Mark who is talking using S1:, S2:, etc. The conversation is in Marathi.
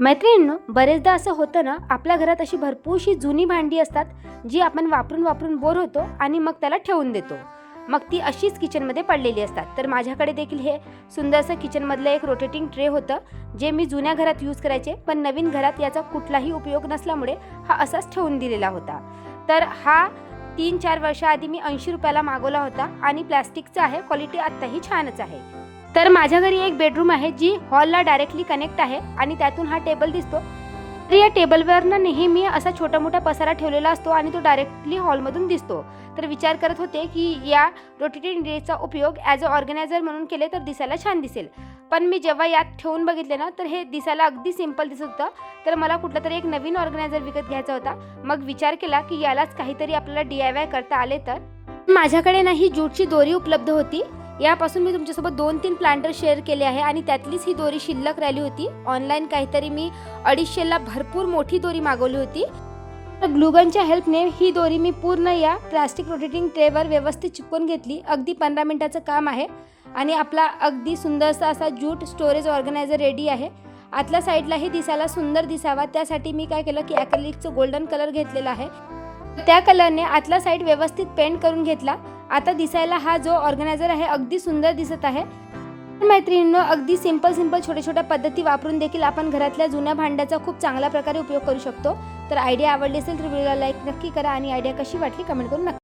S1: मैत्रिणींनो बरेचदा असं होतं ना आपल्या घरात अशी भरपूरशी जुनी भांडी असतात जी आपण वापरून वापरून बोर होतो आणि मग त्याला ठेवून देतो. मग ती अशीच किचनमध्ये पडलेली असतात. तर माझ्याकडे देखील हे सुंदरसं किचनमधलं एक रोटेटिंग ट्रे होतं जे मी जुन्या घरात यूज करायचे पण नवीन घरात याचा कुठलाही उपयोग नसल्यामुळे हा असाच ठेवून दिलेला होता. तर हा तीन चार वर्षाआधी मी ऐंशी रुपयाला मागवला होता आणि प्लॅस्टिकचा आहे क्वालिटी आत्ताही छानच आहे. तर माझ्या घरी एक बेडरूम आहे जी हॉलला डायरेक्टली कनेक्ट आहे आणि त्यातून हा टेबल दिसतो. तर या टेबलवर ना नेहमी असा छोटा मोठा पसारा ठेवलेला असतो आणि तो डायरेक्टली हॉलमधून दिसतो. तर विचार करत होते की या रोटेटिंग डेचा उपयोग ॲज अ ऑर्गनायझर म्हणून केले तर दिसायला छान दिसेल. पण मी जेव्हा यात ठेवून बघितले ना तर हे दिसायला अगदी सिंपल दिसत होतं. तर मला कुठला तरी एक नवीन ऑर्गनायझर विकत घ्यायचा होता. मग विचार केला की यालाच काहीतरी आपल्याला डी आय वाय करता आले तर. माझ्याकडे ना ही ज्यूटची दोरी उपलब्ध होती. यापासून मी तुमच्यासोबत दोन तीन प्लांटर शेअर केले आहे आणि त्यातलीच ही दोरी शिल्लक राहिली होती. ऑनलाईन काहीतरी मी अडीचशेला भरपूर मोठी दोरी मागवली होती. तर ग्लुगनच्या हेल्पने ही दोरी मी पूर्ण या प्लास्टिक रोटेटिंग ट्रेवर व्यवस्थित चिपकून घेतली. अगदी पंधरा मिनिटाचं काम आहे. आणि आपला अगदी सुंदरसा असा ज्यूट स्टोरेज ऑर्गनायझर रेडी आहे. आतल्या साईडलाही दिसायला सुंदर दिसावा. त्यासाठी मी काय केलं की ॲक्रेलिकचं गोल्डन कलर घेतलेला आहे. त्या कलरने आतला साईड व्यवस्थित पेंट करून घेतला. आता दिसायला हा जो ऑर्गनायझर आहे अगदी सुंदर दिसत आहे. मैत्रिणींनो अगदी सिंपल सिंपल छोट्या छोट्या पद्धती वापरून देखील आपण घरातल्या जुन्या भांड्याचा खूप चांगल्या प्रकारे उपयोग करू शकतो. तर आयडिया आवडली असेल तर व्हिडिओला लाईक नक्की करा आणि आयडिया कशी वाटली कमेंट करून नक्की